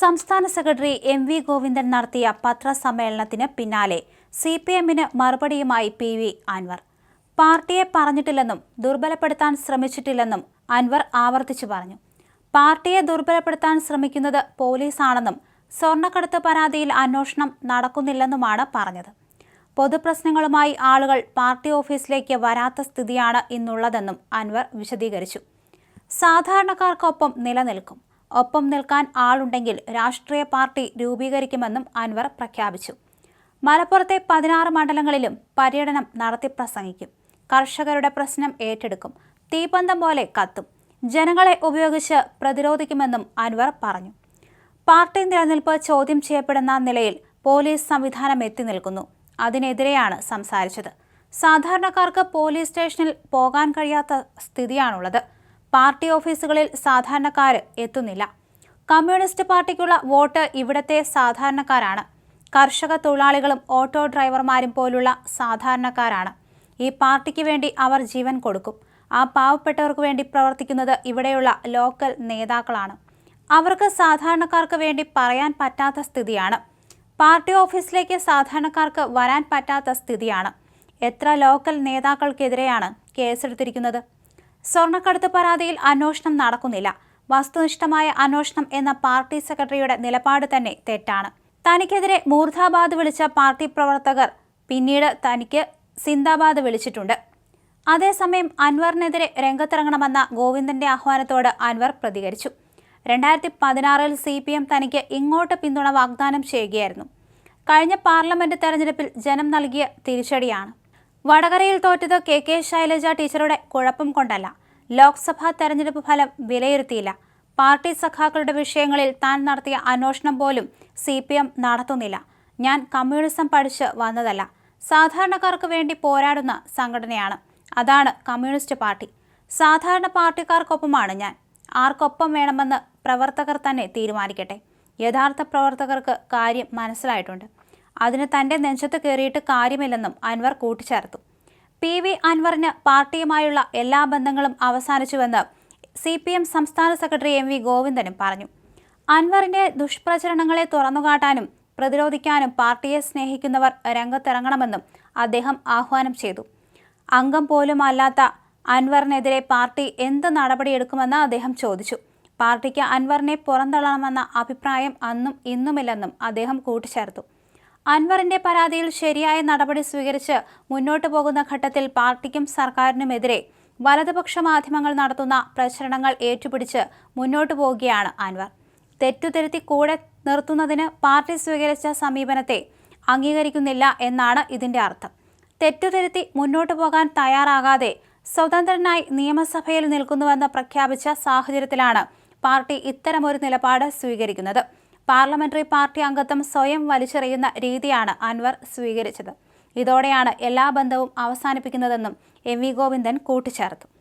സംസ്ഥാന secretary M V Govindan നടത്തിയ പത്രസമ്മേളനത്തിന് പിന്നാലെ സി പി എമ്മിന് മറുപടിയുമായി പി വി അൻവർ. പാർട്ടിയെ പറഞ്ഞിട്ടില്ലെന്നും ദുർബലപ്പെടുത്താൻ ശ്രമിച്ചിട്ടില്ലെന്നും അൻവർ ആവർത്തിച്ചു പറഞ്ഞു. പാർട്ടിയെ ദുർബലപ്പെടുത്താൻ ശ്രമിക്കുന്നത് പോലീസാണെന്നും സ്വർണക്കടത്ത് പരാതിയിൽ അന്വേഷണം നടക്കുന്നില്ലെന്നുമാണ് പറഞ്ഞത്. പൊതുപ്രശ്നങ്ങളുമായി ആളുകൾ പാർട്ടി ഓഫീസിലേക്ക് വരാത്ത സ്ഥിതിയാണ് ഇന്നുള്ളതെന്നും അൻവർ വിശദീകരിച്ചു. സാധാരണക്കാർക്കൊപ്പം നിലനിൽക്കും. ഒപ്പം നിൽക്കാൻ ആളുണ്ടെങ്കിൽ രാഷ്ട്രീയ പാർട്ടി രൂപീകരിക്കുമെന്നും അൻവർ പ്രഖ്യാപിച്ചു. മലപ്പുറത്തെ പതിനാറ് മണ്ഡലങ്ങളിലും പര്യടനം നടത്തി പ്രസംഗിക്കും. കർഷകരുടെ പ്രശ്നം ഏറ്റെടുക്കും. തീപന്തം പോലെ കത്തും. ജനങ്ങളെ ഉപയോഗിച്ച് പ്രതിരോധിക്കുമെന്നും അൻവർ പറഞ്ഞു. പാർട്ടി നിലനിൽപ്പ് ചോദ്യം ചെയ്യപ്പെടുന്ന നിലയിൽ പോലീസ് സംവിധാനം എത്തി നിൽക്കുന്നു. അതിനെതിരെയാണ് സംസാരിച്ചത്. സാധാരണക്കാർക്ക് പോലീസ് സ്റ്റേഷനിൽ പോകാൻ കഴിയാത്ത സ്ഥിതിയാണുള്ളത്. പാർട്ടി ഓഫീസുകളിൽ സാധാരണക്കാർ എത്തുന്നില്ല. കമ്മ്യൂണിസ്റ്റ് പാർട്ടിക്കുള്ള വോട്ട് ഇവിടത്തെ സാധാരണക്കാരാണ്. കർഷക തൊഴിലാളികളും ഓട്ടോ ഡ്രൈവർമാരും പോലുള്ള സാധാരണക്കാരാണ്. ഈ പാർട്ടിക്ക് വേണ്ടി അവർ ജീവൻ കൊടുക്കും. ആ പാവപ്പെട്ടവർക്ക് വേണ്ടി പ്രവർത്തിക്കുന്നത് ഇവിടെയുള്ള ലോക്കൽ നേതാക്കളാണ്. അവർക്ക് സാധാരണക്കാർക്ക് വേണ്ടി പറയാൻ പറ്റാത്ത സ്ഥിതിയാണ്. പാർട്ടി ഓഫീസിലേക്ക് സാധാരണക്കാർക്ക് വരാൻ പറ്റാത്ത സ്ഥിതിയാണ്. എത്ര ലോക്കൽ നേതാക്കൾക്കെതിരെയാണ് കേസെടുത്തിരിക്കുന്നത്? സ്വർണക്കടത്ത് പരാതിയിൽ അന്വേഷണം നടക്കുന്നില്ല. വസ്തുനിഷ്ഠമായ അന്വേഷണം എന്ന പാർട്ടി സെക്രട്ടറിയുടെ നിലപാട് തന്നെ തെറ്റാണ്. തനിക്കെതിരെ മൂർധാബാദ് വിളിച്ച പാർട്ടി പ്രവർത്തകർ പിന്നീട് തനിക്ക് സിന്ദാബാദ് വിളിച്ചിട്ടുണ്ട്. അതേസമയം അൻവറിനെതിരെ രംഗത്തിറങ്ങണമെന്ന ഗോവിന്ദന്റെ ആഹ്വാനത്തോട് അൻവർ പ്രതികരിച്ചു. രണ്ടായിരത്തി പതിനാറിൽ സി പി എം തനിക്ക് ഇങ്ങോട്ട് പിന്തുണ വാഗ്ദാനം ചെയ്യുകയായിരുന്നു. കഴിഞ്ഞ പാർലമെന്റ് തെരഞ്ഞെടുപ്പിൽ ജനം നൽകിയ തിരിച്ചടിയാണ്. വടകരയിൽ തോറ്റത് കെ കെ ശൈലജ ടീച്ചറുടെ കുഴപ്പം കൊണ്ടല്ല. ലോക്സഭാ തെരഞ്ഞെടുപ്പ് ഫലം വിലയിരുത്തിയില്ല. പാർട്ടി സഖാക്കളുടെ വിഷയങ്ങളിൽ താൻ നടത്തിയ അന്വേഷണം പോലും സി പി എം നടത്തുന്നില്ല. ഞാൻ കമ്മ്യൂണിസം പഠിച്ച് വന്നതല്ല. സാധാരണക്കാർക്ക് വേണ്ടി പോരാടുന്ന സംഘടനയാണ്. അതാണ് കമ്മ്യൂണിസ്റ്റ് പാർട്ടി. സാധാരണ പാർട്ടിക്കാർക്കൊപ്പമാണ് ഞാൻ. ആർക്കൊപ്പം വേണമെന്ന് പ്രവർത്തകർ തന്നെ തീരുമാനിക്കട്ടെ. യഥാർത്ഥ പ്രവർത്തകർക്ക് കാര്യം മനസ്സിലായിട്ടുണ്ട്. അതിന് തന്റെ നെഞ്ചത്ത് കയറിയിട്ട് കാര്യമില്ലെന്നും അൻവർ കൂട്ടിച്ചേർത്തു. പി വി അൻവറിന് പാർട്ടിയുമായുള്ള എല്ലാ ബന്ധങ്ങളും അവസാനിച്ചുവെന്ന് സി പി എം സംസ്ഥാന സെക്രട്ടറി എം വി ഗോവിന്ദനും പറഞ്ഞു. അൻവറിന്റെ ദുഷ്പ്രചരണങ്ങളെ തുറന്നുകാട്ടാനും പ്രതിരോധിക്കാനും പാർട്ടിയെ സ്നേഹിക്കുന്നവർ രംഗത്തിറങ്ങണമെന്നും അദ്ദേഹം ആഹ്വാനം ചെയ്തു. അംഗം പോലും അല്ലാത്ത അൻവറിനെതിരെ പാർട്ടി എന്ത് നടപടിയെടുക്കുമെന്ന് അദ്ദേഹം ചോദിച്ചു. പാർട്ടിക്ക് അൻവറിനെ പുറന്തള്ളണമെന്ന അഭിപ്രായം അന്നും ഇന്നുമില്ലെന്നും അദ്ദേഹം കൂട്ടിച്ചേർത്തു. അൻവറിന്റെ പരാതിയിൽ ശരിയായ നടപടി സ്വീകരിച്ച് മുന്നോട്ടു പോകുന്ന ഘട്ടത്തിൽ പാർട്ടിക്കും സർക്കാരിനുമെതിരെ വലതുപക്ഷ മാധ്യമങ്ങൾ നടത്തുന്ന പ്രചരണങ്ങൾ ഏറ്റുപിടിച്ച് മുന്നോട്ടു പോവുകയാണ് അൻവർ. തെറ്റുതിരുത്തി കൂടെ നിർത്തുന്നതിന് പാർട്ടി സ്വീകരിച്ച സമീപനത്തെ അംഗീകരിക്കുന്നില്ല എന്നാണ് ഇതിന്റെ അർത്ഥം. തെറ്റുതിരുത്തി മുന്നോട്ടു പോകാൻ തയ്യാറാകാതെ സ്വതന്ത്രനായി നിയമസഭയിൽ നിൽക്കുന്നുവെന്ന് പ്രഖ്യാപിച്ച സാഹചര്യത്തിലാണ് പാർട്ടി ഇത്തരമൊരു നിലപാട് സ്വീകരിക്കുന്നത്. പാർലമെന്ററി പാർട്ടി അംഗത്വം സ്വയം വലിച്ചെറിയുന്ന രീതിയാണ് അൻവർ സ്വീകരിച്ചത്. ഇതോടെയാണ് എല്ലാ ബന്ധവും അവസാനിപ്പിക്കുന്നതെന്നും എം വി ഗോവിന്ദൻ കൂട്ടിച്ചേർത്തു.